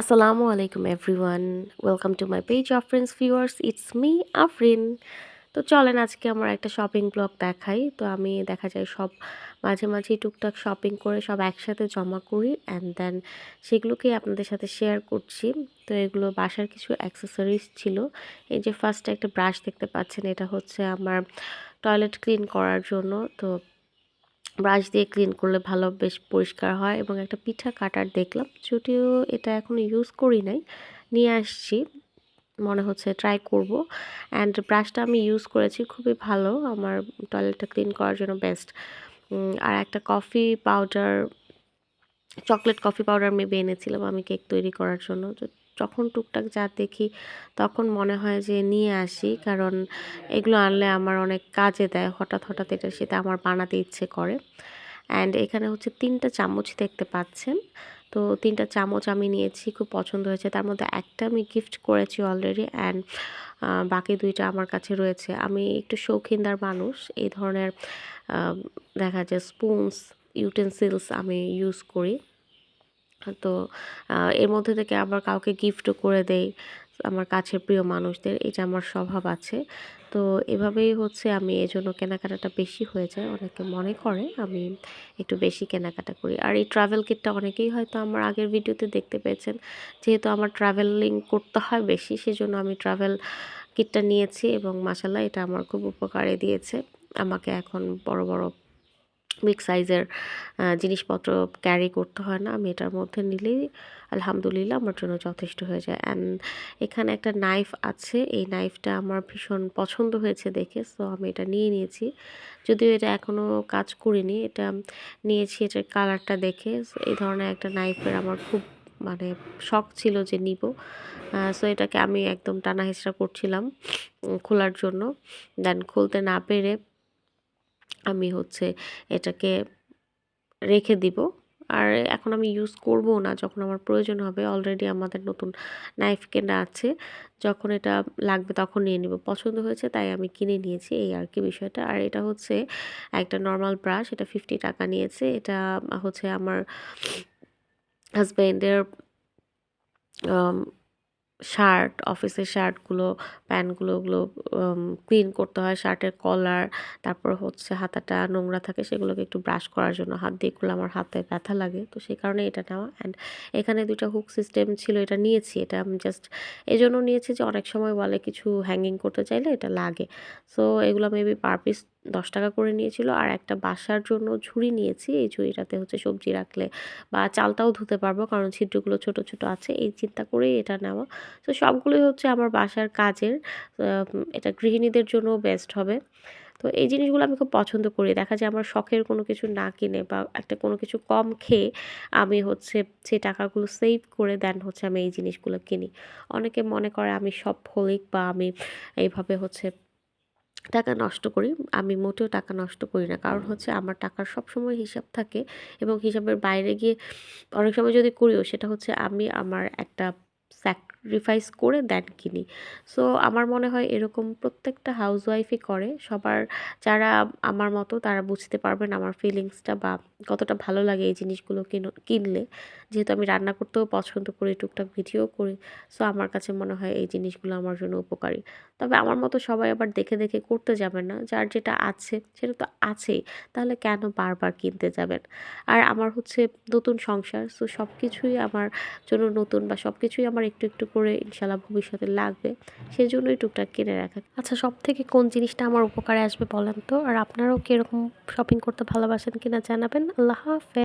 আসসালামু আলাইকুম everyone welcome to my page of friends viewers it's me Afrin তো চলেন, আজকে আমার একটা শপিং ব্লগ দেখাই। তো আমি দেখা যায় সব, মাঝে মাঝে টুকটাক শপিং করে সব একসাথে জমা করি। অ্যান্ড দেন সেগুলোকেই আপনাদের সাথে শেয়ার করছি। তো এগুলো বাসার কিছু অ্যাক্সেসরিজ ছিল। এই যে ফার্স্টে একটা ব্রাশ দেখতে পাচ্ছেন, এটা হচ্ছে আমার টয়লেট ক্লিন করার জন্য। তো ব্রাশ দিয়ে ক্লিন করলে ভালো বেশ পরিষ্কার হয় এবং একটা পিঠা কাটার দেখলাম। যদিও এটা এখনও ইউজ করি নাই, নিয়ে আসছি, মনে হচ্ছে ট্রাই করব। অ্যান্ড ব্রাশটা আমি ইউজ করেছি, খুবই ভালো। আমার টয়লেটটা ক্লিন করার জন্য বেস্ট আর একটা coffee powder chocolate coffee powder maybe এনেছিলাম, আমি কেক তৈরি করার জন্য। যখন টুকটাক যা দেখি তখন মনে হয় যে নিয়ে আসি। কারণ এগুলো আনলে আমার অনেক কাজে দেয়। হঠাৎ হঠাৎ এটা সেটা আমার বানাতে ইচ্ছে করে। অ্যান্ড এখানে হচ্ছে তিনটা চামচ দেখতে পাচ্ছেন। তো তিনটা চামচ আমি নিয়েছি, খুব পছন্দ হয়েছে। তার মধ্যে একটা আমি গিফট করেছি অলরেডি অ্যান্ড বাকি দুইটা আমার কাছে রয়েছে। আমি একটু শৌখিনদার মানুষ। এই ধরনের দেখা যায় স্পুনস ইউটেন্সিলস আমি ইউজ করি। তো এর মধ্যে থেকে আবার কাউকে গিফটও করে দেই আমার কাছের প্রিয় মানুষদের, এটা আমার স্বভাব আছে। তো, এভাবেই হচ্ছে আমি এই জন্য কেনাকাটাটা বেশি হয়ে যায়। অনেকে মনে করে আমি একটু বেশি কেনাকাটা করি। আর এই ট্রাভেল কিটটা অনেকেই হয়তো আমার আগের ভিডিওতে দেখতে পেয়েছেন। যেহেতু আমার ট্রাভেলিং করতে হয় বেশি, সেজন্য আমি ট্রাভেল কিটটা নিয়েছি এবং মাসাল্লাহ এটা আমার খুব উপকারে দিয়েছে। আমাকে এখন বড় বড় বিগ সাইজের জিনিসপত্র ক্যারি করতে হয় না। আমি এটার মধ্যে নিলেই আলহামদুলিল্লাহ আমার জন্য যথেষ্ট হয়ে যায়। অ্যান্ড এখানে একটা নাইফ আছে। এই নাইফটা আমার ভীষণ পছন্দ হয়েছে দেখে সো আমি এটা নিয়ে নিয়েছি। যদিও এটা এখনও কাজ করিনি, এটা নিয়েছি এটার কালারটা দেখে। এই ধরনের একটা নাইফের আমার খুব মানে শখ ছিল যে নিব। সো এটাকে আমি একদম টানা হেঁচড়া করছিলাম খোলার জন্য। দেন খুলতে না পেরে আমি হচ্ছে এটাকে রেখে দিব। আর এখন আমি ইউজ করব না, যখন আমার প্রয়োজন হবে অলরেডি আমাদের নতুন নাইফ কেনা আছে, যখন এটা লাগবে তখন নিয়ে নিব। পছন্দ হয়েছে তাই আমি কিনে নিয়েছি এই আর কি বিষয়টা। আর এটা হচ্ছে একটা নর্মাল ব্রাশ এটা ফিফটি টাকা নিয়েছে। এটা হচ্ছে আমার হাজব্যান্ডের শার্ট অফিসের শার্টগুলো প্যান্টগুলো ওগুলো ক্লিন করতে হয় শার্টের কলার তারপর হচ্ছে হাতাটা নোংরা থাকে, সেগুলোকে একটু ব্রাশ করার জন্য, হাত দিয়ে করলে আমার হাতে ব্যথা লাগে, তো সেই কারণে এটা নেওয়া অ্যান্ড এখানে দুইটা হুক সিস্টেম ছিল, এটা নিয়েছি, এটা আমি জাস্ট এই জন্য নিয়েছি যে অনেক সময় বলে কিছু হ্যাঙ্গিং করতে চাইলে এটা লাগে সো এগুলো মেবি পার পিস দশ টাকা করে নিয়েছিল আর একটা বাসার জন্য ঝুড়ি নিয়েছি। এই ঝুড়িটাতে হচ্ছে সবজি রাখলে বা চালটাও ধুতে পারব কারণ ছিদ্রগুলো ছোট ছোট আছে। এই চিন্তা করেই এটা নেওয়া। তো সবগুলোই হচ্ছে আমার বাসার কাজের এটা গৃহিণীদের জন্য বেস্ট হবে। তো এই জিনিসগুলো আমি খুব পছন্দ করি। দেখা যায় আমার শখের কোনো কিছু না কিনে বা একটা কোনো কিছু কম খেয়ে আমি হচ্ছে সেই টাকাগুলো সেভ করে দেন হচ্ছে আমি এই জিনিসগুলো কিনি। অনেকে মনে করে আমি সব ফলিক বা আমি এইভাবে হচ্ছে টাকা নষ্ট করি। আমি মোটেও টাকা নষ্ট করি না। কারণ হচ্ছে আমার টাকার সব সময় হিসাব থাকে এবং হিসাবের বাইরে গিয়ে অনেক সময় যদি করিও, সেটা হচ্ছে আমি আমার একটা স্যাক্রিফাইস করে দেন কিনি। সো আমার মনে হয় এরকম প্রত্যেকটা হাউসওয়াইফই করে। সবার, যারা আমার মতো, তারা বুঝতে পারবেন আমার ফিলিংসটা বা কতটা ভালো লাগে এই জিনিসগুলো কিনলে। যেহেতু আমি রান্না করতেও পছন্দ করি, টুকটাক ভিডিও করি। সো আমার কাছে মনে হয় এই জিনিসগুলো আমার জন্য উপকারী। তবে আমার মতো সবাই আবার দেখে দেখে করতে যাবেন না। যার যেটা আছে, সেটা তো আছেই। তাহলে কেন বারবার কিনতে যাবেন? আর আমার হচ্ছে নতুন সংসার। সো সব কিছুই আমার জন্য নতুন বা সব কিছুই আমার একটু একটু করে ইনশাল্লাহ ভবিষ্যতে লাগবে। সেজন্যই টুকটাক কিনে রাখা। আচ্ছা সব থেকে কোন জিনিসটা আমার উপকারে আসবে বলেন তো? আর আপনারাও কীরকম শপিং করতে ভালোবাসেন কিনা জানাবেন। আল্লাহ হাফেজ।